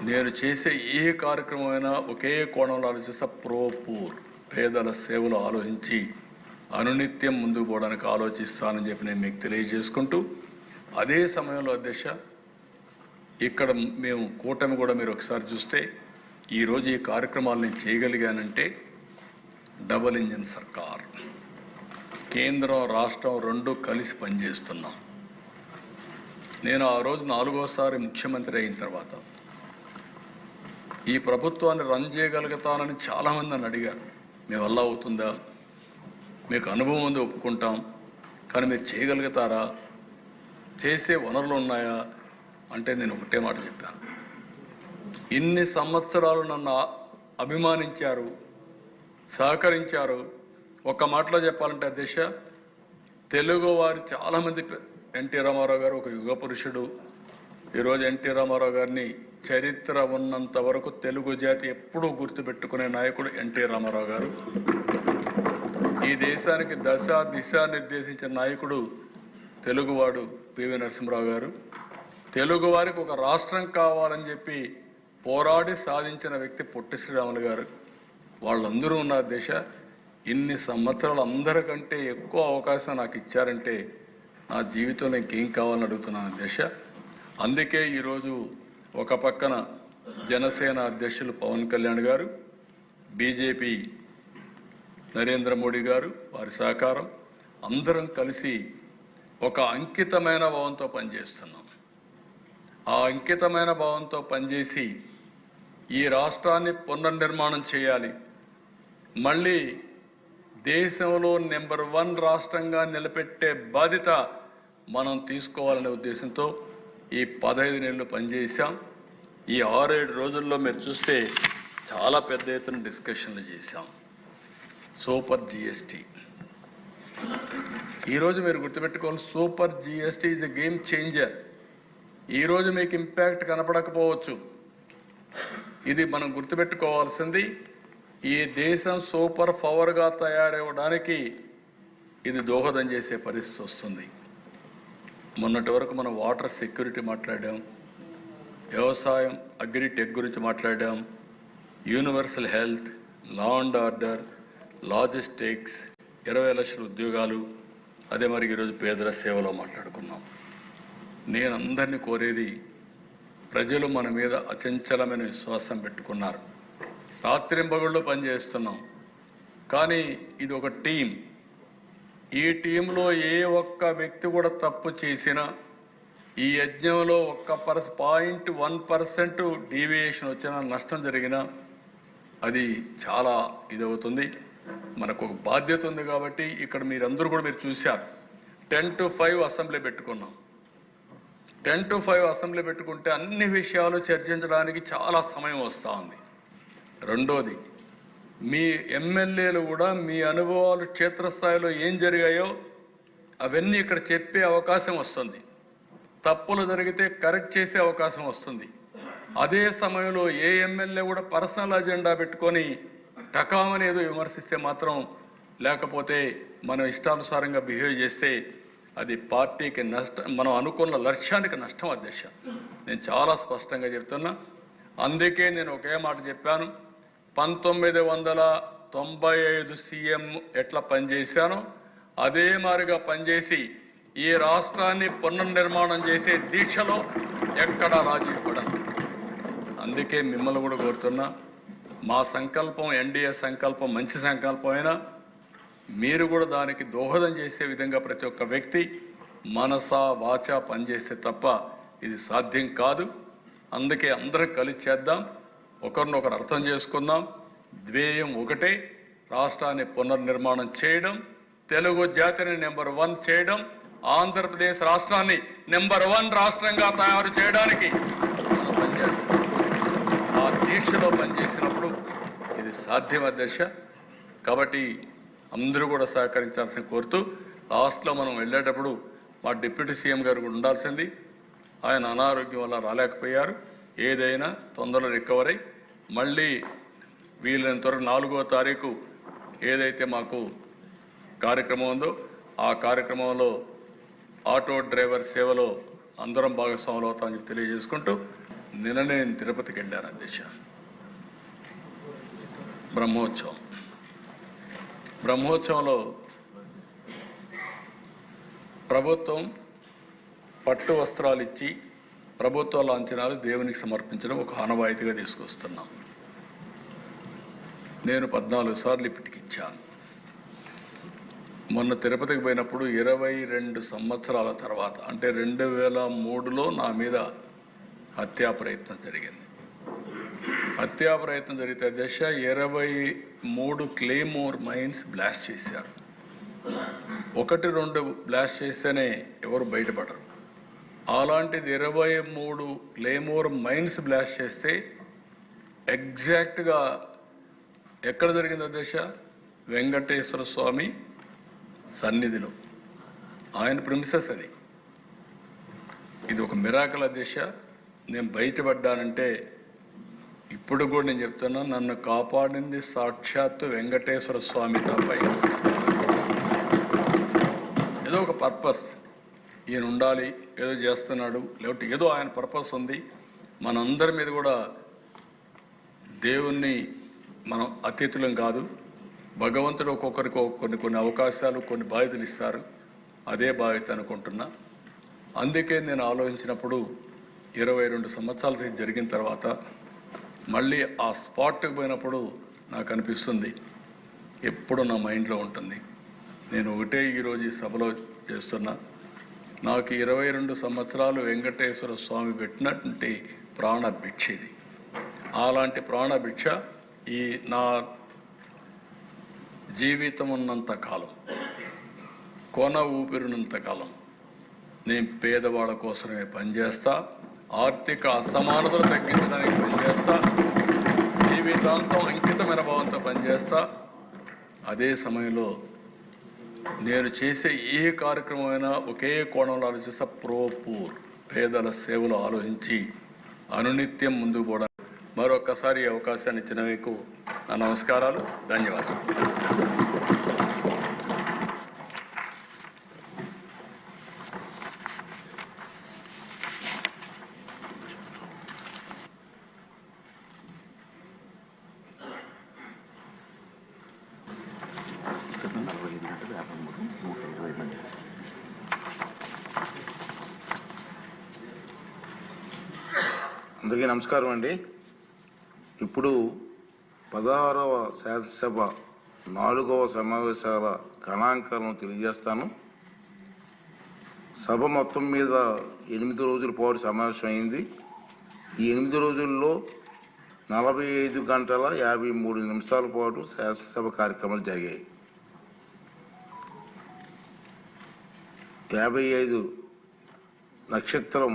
నేను చేసే ఏ కార్యక్రమమైనా ఒకే కోణంలో ఆలోచిస్తా. ప్రో పూర్ పేదల సేవలు ఆలోచించి అనునిత్యం ముందుకు పోవడానికి ఆలోచిస్తానని చెప్పి నేను మీకు తెలియజేసుకుంటూ అదే సమయంలో అధ్యక్ష ఇక్కడ మేము కూటమి కూడా మీరు ఒకసారి చూస్తే ఈరోజు ఈ కార్యక్రమాలు నేను చేయగలిగానంటే డబల్ ఇంజిన్ సర్కార్. కేంద్రం రాష్ట్రం రెండు కలిసి పనిచేస్తున్నాం. నేను ఆ రోజు నాలుగోసారి ముఖ్యమంత్రి అయిన తర్వాత ఈ ప్రభుత్వాన్ని రన్ చేయగలుగుతానని చాలామంది నన్ను అడిగారు. మీ వల్ల అవుతుందా? మీకు అనుభవం ఉంది ఒప్పుకుంటాం. కానీ మీరు చేయగలుగుతారా? చేసే వనరులు ఉన్నాయా? అంటే నేను ఒకటే మాట చెప్పాను. ఇన్ని సంవత్సరాలు నన్ను అభిమానించారు సహకరించారు. ఒక మాటలో చెప్పాలంటే దిశ తెలుగువారు చాలామంది ఎన్టీ రామారావు గారు ఒక యుగ పురుషుడు. ఈరోజు ఎన్టీ రామారావు గారిని చరిత్ర ఉన్నంత వరకు తెలుగు జాతి ఎప్పుడూ గుర్తుపెట్టుకునే నాయకుడు ఎన్టీ రామారావు గారు. ఈ దేశానికి దశ దిశ నిర్దేశించిన నాయకుడు తెలుగువాడు పివి నరసింహరావు గారు. తెలుగు వారికి ఒక రాష్ట్రం కావాలని చెప్పి పోరాడి సాధించిన వ్యక్తి పొట్టి శ్రీరాములు గారు. వాళ్ళందరూ ఉన్న దిశ ఇన్ని సంవత్సరాలు అందరికంటే ఎక్కువ అవకాశం నాకు ఇచ్చారంటే నా జీవితంలో ఇంకేం కావాలని అడుగుతున్నాను దిశ? అందుకే ఈరోజు ఒక పక్కన జనసేన అధ్యక్షులు పవన్ కళ్యాణ్ గారు బీజేపీ నరేంద్ర మోడీ గారు వారి సహకారం అందరం కలిసి ఒక అంకితమైన భావంతో పనిచేస్తున్నాం. ఆ అంకితమైన భావంతో పనిచేసి ఈ రాష్ట్రాన్ని పునర్నిర్మాణం చేయాలి. మళ్ళీ దేశంలో నెంబర్ వన్ రాష్ట్రంగా నిలబెట్టే బాధ్యత మనం తీసుకోవాలనే ఉద్దేశంతో ఈ పదహైదు నెలలు పనిచేశాం. ఈ ఆరేడు రోజుల్లో మీరు చూస్తే చాలా పెద్ద ఎత్తున డిస్కషన్లు చేశాం. Super GST. ఈరోజు మీరు గుర్తుపెట్టుకోవాలి super GST is a game changer. ఈరోజు మీకు ఇంపాక్ట్ కనపడకపోవచ్చు. ఇది మనం గుర్తుపెట్టుకోవాల్సింది ఈ దేశం సూపర్ పవర్గా తయారవ్వడానికి ఇది దోహదం చేసే పరిస్థితి వస్తుంది. మొన్నటి వరకు మనం వాటర్ సెక్యూరిటీ మాట్లాడాం వ్యవసాయం అగ్రిటెక్ గురించి మాట్లాడాం universal health law and order logistics ఇరవై లక్షల ఉద్యోగాలు అదే మరి ఈరోజు పేదల సేవలో మాట్లాడుకున్నాం. నేను అందరినీ కోరేది ప్రజలు మన మీద అచంచలమైన విశ్వాసం పెట్టుకున్నారు. రాత్రింబగుళ్ళు పనిచేస్తున్నాం కానీ ఇది ఒక టీం ఈ టీంలో ఏ ఒక్క వ్యక్తి కూడా తప్పు చేసినా ఈ యజ్ఞంలో ఒక్క పర్స్ పాయింట్ వన్ పర్సెంట్ డీవియేషన్ వచ్చినా నష్టం జరిగినా అది చాలా ఇదవుతుంది. మనకు ఒక బాధ్యత ఉంది కాబట్టి ఇక్కడ మీరందరూ కూడా మీరు చూశారు. టెన్ టు ఫైవ్ అసెంబ్లీ పెట్టుకున్నాం. టెన్ టు ఫైవ్ అసెంబ్లీ పెట్టుకుంటే అన్ని విషయాలు చర్చించడానికి చాలా సమయం వస్తూ ఉంది రెండోది మీ ఎమ్మెల్యేలు కూడా మీ అనుభవాలు క్షేత్రస్థాయిలో ఏం జరిగాయో అవన్నీ ఇక్కడ చెప్పే అవకాశం వస్తుంది. తప్పులు జరిగితే కరెక్ట్ చేసే అవకాశం వస్తుంది. అదే సమయంలో ఏ ఎమ్మెల్యే కూడా పర్సనల్ అజెండా పెట్టుకొని టకామనేదో విమర్శిస్తే మాత్రం లేకపోతే మనం ఇష్టానుసారంగా బిహేవ్ చేస్తే అది పార్టీకి నష్టం మనం అనుకున్న లక్ష్యానికి నష్టం అధ్యక్ష. నేను చాలా స్పష్టంగా చెప్తున్నా. అందుకే నేను ఒకే మాట చెప్పాను. పంతొమ్మిది వందల తొంభై ఐదు సీఎం ఎట్లా పనిచేశానో అదే మారిగా పనిచేసి ఈ రాష్ట్రాన్ని పునర్నిర్మాణం చేసే దీక్షలో ఎక్కడా రాజీ పడను అందుకే మిమ్మల్ని కూడా కోరుతున్నా మా సంకల్పం ఎన్డీఏ సంకల్పం మంచి సంకల్పం అయినా మీరు కూడా దానికి దోహదం చేసే విధంగా ప్రతి ఒక్క వ్యక్తి మనస వాచ పనిచేస్తే తప్ప ఇది సాధ్యం కాదు. అందుకే అందరం కలిసి చేద్దాం. ఒకరినొకరు అర్థం చేసుకుందాం. ధ్యేయం ఒకటే రాష్ట్రాన్ని పునర్నిర్మాణం చేయడం తెలుగు జాతిని నెంబర్ వన్ చేయడం ఆంధ్రప్రదేశ్ రాష్ట్రాన్ని నెంబర్ వన్ రాష్ట్రంగా తయారు చేయడానికి. ఆ దీక్షలో పనిచేసినప్పుడు ఇది సాధ్యం అధ్యక్ష కాబట్టి అందరూ కూడా సహకరించాల్సిన కోరుతూ లాస్ట్లో మనం వెళ్ళేటప్పుడు మా డిప్యూటీ సీఎం గారు కూడా ఉండాల్సింది. ఆయన అనారోగ్యం వల్ల రాలేకపోయారు. ఏదైనా తొందరలో రికవర్ అయి మళ్ళీ వీలైనంత వరకు నాలుగో తారీఖు ఏదైతే మాకు కార్యక్రమం ఉందో ఆ కార్యక్రమంలో ఆటో డ్రైవర్ సేవలో అందరం భాగస్వాములు అవుతామని చెప్పి తెలియజేసుకుంటూ నిన్ననే నేను తిరుపతికి వెళ్ళాను అధ్యక్ష. బ్రహ్మోత్సవం. బ్రహ్మోత్సవంలో ప్రభుత్వం పట్టు వస్త్రాలు ఇచ్చి ప్రభుత్వ లాంఛనాలు దేవునికి సమర్పించడం ఒక ఆనవాయితీగా తీసుకొస్తున్నాం. నేను పద్నాలుగు సార్లు ఇప్పటికిచ్చాను మొన్న తిరుపతికి పోయినప్పుడు ఇరవై రెండు సంవత్సరాల తర్వాత అంటే రెండు వేల మూడులో నా మీద హత్యా ప్రయత్నం జరిగింది. హత్యా ప్రయత్నం జరిగితే దశ ఇరవై మూడు క్లేమోర్ మైన్స్ బ్లాస్ట్ చేశారు. ఒకటి రెండు బ్లాస్ట్ చేస్తేనే ఎవరు బయటపడరు. అలాంటిది ఇరవై మూడు క్లేమోర్ మైన్స్ బ్లాస్ట్ చేస్తే ఎగ్జాక్ట్గా ఎక్కడ జరిగింది దశ? వెంకటేశ్వర స్వామి సన్నిధిలో. ఆయన ప్రిమిసెస్ అది. ఇది ఒక మిరాకల దిశ. నేను బయటపడ్డానంటే ఇప్పుడు కూడా నేను చెప్తున్నా నన్ను కాపాడింది సాక్షాత్తు వెంకటేశ్వర స్వామి తప్ప ఏదో ఒక పర్పస్ ఈయన ఉండాలి ఏదో చేస్తున్నాడు లేకపోతే ఏదో ఆయన పర్పస్ ఉంది. మనందరి మీద కూడా దేవుణ్ణి మనం అతిథులం కాదు. భగవంతుడు ఒక్కొక్కరికి కొన్ని కొన్ని అవకాశాలు కొన్ని బాధ్యతలు ఇస్తారు. అదే బాధ్యత అనుకుంటున్నా. అందుకే నేను ఆలోచించినప్పుడు ఇరవై రెండు సంవత్సరాల జరిగిన తర్వాత మళ్ళీ ఆ స్పాట్కి పోయినప్పుడు నాకు అనిపిస్తుంది. ఎప్పుడు నా మైండ్లో ఉంటుంది. నేను ఒకటే ఈరోజు ఈ సభలో చేస్తున్నా. నాకు ఇరవై రెండు సంవత్సరాలు వెంకటేశ్వర స్వామి పెట్టినటువంటి ప్రాణ భిక్ష ఇది. అలాంటి ప్రాణ భిక్ష ఈ నా జీవితం ఉన్నంత కాలం కొన ఊపిరినంత కాలం నేను పేదవాళ్ళ కోసమే పనిచేస్తా ఆర్థిక అసమానతలు తగ్గించడానికి పనిచేస్తా జీవితాంతం అంకితమైన భావంతో పనిచేస్తా. అదే సమయంలో నేను చేసే ఏ కార్యక్రమమైనా ఒకే కోణంలో ఆలోచిస్తా. ప్రో పూర్ పేదల సేవలు ఆలోచించి అనునిత్యం ముందుకు పోవడానికి మరొకసారి అవకాశాన్ని ఇచ్చిన మీకు నా నమస్కారాలు ధన్యవాదాలు. అందరికీ నమస్కారం అండి. ఇప్పుడు పదహారవ శాసనసభ నాలుగవ సమావేశాల గణాంకాలను తెలియజేస్తాను. సభ మొత్తం మీద ఎనిమిది రోజుల పాటు సమావేశం అయింది. ఈ ఎనిమిది రోజుల్లో నలభై ఐదు గంటల యాభై మూడు నిమిషాల పాటు శాసనసభ కార్యక్రమాలు జరిగాయి. యాభై ఐదు నక్షత్రం